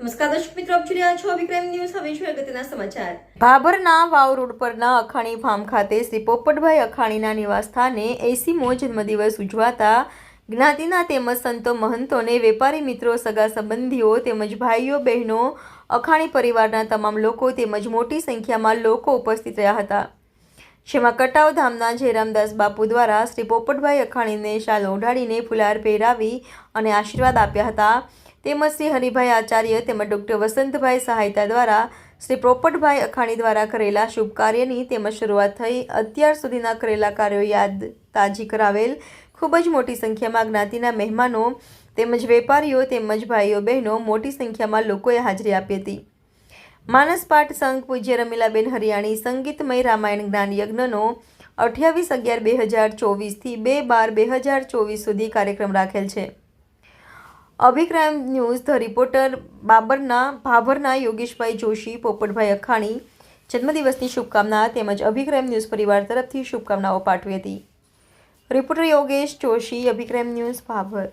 નમસ્કાર દર્શક સમાચાર. ભાભરના વાવ રોડ પરના અખાણી ફાર્મ ખાતે શ્રી પોપટભાઈ અખાણીના નિવાસસ્થાને એસીમો જન્મદિવસ ઉજવાતા જ્ઞાતિના તેમજ સંતો મહંતોને વેપારી મિત્રો, સગા સંબંધીઓ તેમજ ભાઈઓ, બહેનો, અખાણી પરિવારના તમામ લોકો તેમજ મોટી સંખ્યામાં લોકો ઉપસ્થિત રહ્યા હતા. જેમાં કટાવ ધામના જયરામદાસ બાપુ દ્વારા શ્રી પોપટભાઈ અખાણીને શાલ ઓઢાડીને ફુલાર પહેરાવી અને આશીર્વાદ આપ્યા હતા. તેમજ શ્રી હરિભાઈ આચાર્ય તેમજ ડૉક્ટર વસંતભાઈ સહાયતા દ્વારા શ્રી પોપટભાઈ અખાણી દ્વારા કરેલા શુભ કાર્યની તેમજ શરૂઆત થઈ અત્યાર સુધીના કરેલા કાર્યો યાદ તાજી કરાવેલ. ખૂબ જ મોટી સંખ્યામાં જ્ઞાતિના મહેમાનો તેમજ વેપારીઓ તેમજ ભાઈઓ બહેનો મોટી સંખ્યામાં લોકોએ હાજરી આપી હતી. માનસપાઠ સંઘ પૂજ્ય રમીલાબેન હરિયાણી સંગીતમય રામાયણ જ્ઞાન યજ્ઞનો અઠ્યાવીસ અગિયાર બે હજાર ચોવીસથી બે બાર બે હજાર ચોવીસ સુધી કાર્યક્રમ રાખેલ છે. અભિક્રાઇમ ન્યૂઝ, ધ રિપોર્ટર બાબરના, ભાભરના યોગેશભાઈ જોશી, પોપટભાઈ અખાણી. જન્મદિવસની શુભકામના તેમજ અભિક્રાઇમ ન્યૂઝ પરિવાર તરફથી શુભકામનાઓ પાઠવી હતી. રિપોર્ટર યોગેશ જોશી અભિક્રાઇમ ન્યૂઝ, ભાભર.